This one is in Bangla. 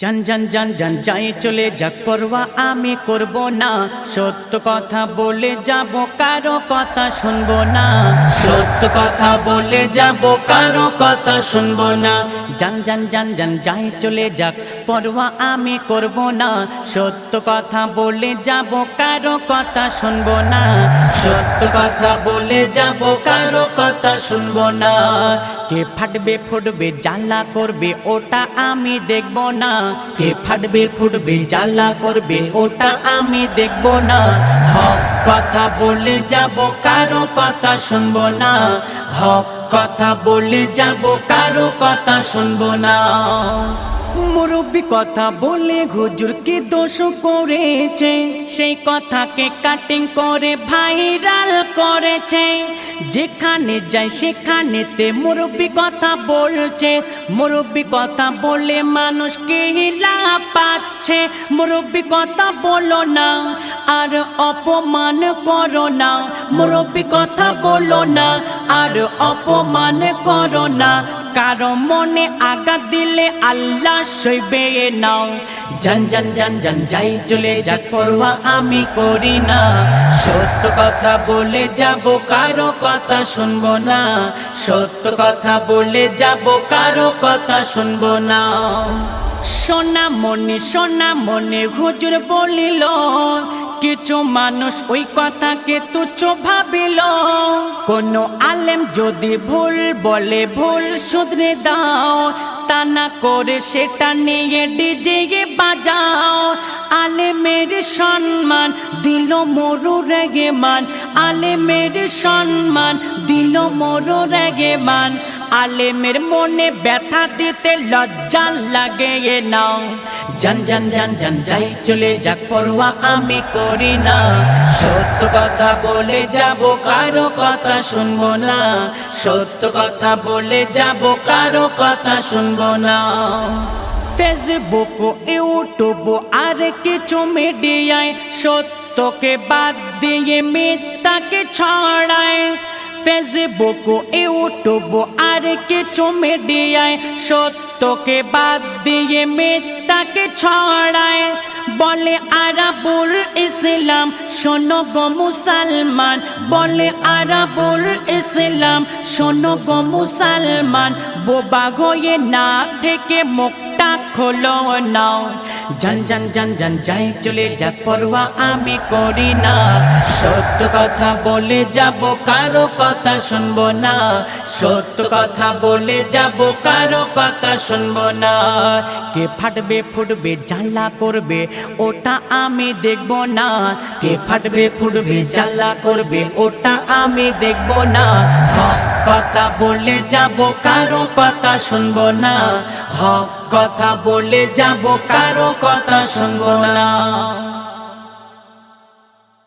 জান জান জান জান যাই চলে যাক পরোয়া, আমি করব না। সত্য কথা বলে যাব, কারও কথা শুনব না। সত্য কথা বলে যাব, কারও কথা শুনব না। জান জান জান জান যাই চলে যাক পরোয়া, আমি করব না। সত্য কথা বলে যাব, কারও কথা শুনব না। সত্য কথা বলে যাব, কারও কথা শুনব না। কে ফাটবে, ফুটবে, জ্বালা করবে, ওটা আমি দেখব না। কে ফাটবে, ফুটবে, জ্বালা করবে, ওটা আমি দেখব না। হক কথা বলে যাব, কারও কথা শুনব না। হক কথা বলে যাব, কারও কথা শুনব না। মুরব্বী কথা বলে হুজুর কি দোষ করেছে? সেই কথাকে কাটিং করে ভাইরাল করেছে। যেখানে যায় সেখানেতে মুরব্বী কথা বলছে। মুরব্বী কথা বলে মানুষকে হিলা পাচ্ছে। মুরব্বী কথা বলো না, আর অপমান করো না। মুরব্বী কথা বলো না, আর অপমান করো না। কারও মনে আঘাত দিলে আল্লাহ সইবে নাও। জান জান জান জান যাই চলে যাক পরোয়া আমি করি না। সত্য কথা বলে যাব, কারও কথা শুনব না। সত্য কথা বলে যাব, কারও কথা শুনব না। সোনা মনে সোনা মনে হুজুর বলিল কিছু মানুষ ওই কথাকে তুচ্ছ ভাবিল। কোন আলেম যদি ভুল বলে, ভুল শুধরে দাও। তা না করে সেটা নিয়ে ডিজে বাজাও। আলেমের সম্মান দিল মরু রেগে মান। আলেমের সম্মান দিল মরু রেগে মান। আলেমের মনে ব্যথা দিতে লজ্জা লাগে নাও। জান জান জান জান যাই, চলে যাক পরোয়া আমি করি না। সত্য কথা বলে যাব, কারও কথা শুনব না। সত্য কথা বলে যাব, কারও কথা শুনব না। ফেসবুক ইউটিউব আর কিছু মিডিয়ায় সত্যকে বাদ দিয়ে মিথ্যাকে ছড়ায়। ফেসবুক, ইউটিউব, আর কিছু মিডিয়ায় সত্যকে বাদ দিয়ে মিথ্যাকে ছড়ায়। বলে আরাবুল ইসলাম, শোনো গো মুসলমান। বলে আরাবুল ইসলাম, শোনো গো মুসলমান। বোবা হয়ে না থেকে মুখটা খোলো নাও। জান জান জান জান যাই, চলে যাক পরোয়া আমি করি না। সত্য কথা বলে যাব, কারও কথা শুনব না। সত্য কথা বলে যাব, কারও কথা শুনব না। কে ফাটবে, ফুটবে, জ্বালা করবে, ওটা আমি দেখব না। কে ফাটবে, ফুটবে, জ্বালা করবে, ওটা আমি দেখব না। কথা বলে যাব, কারও কথা শুনব না। হক কথা বলে যাব, কারও কথা শুনব না।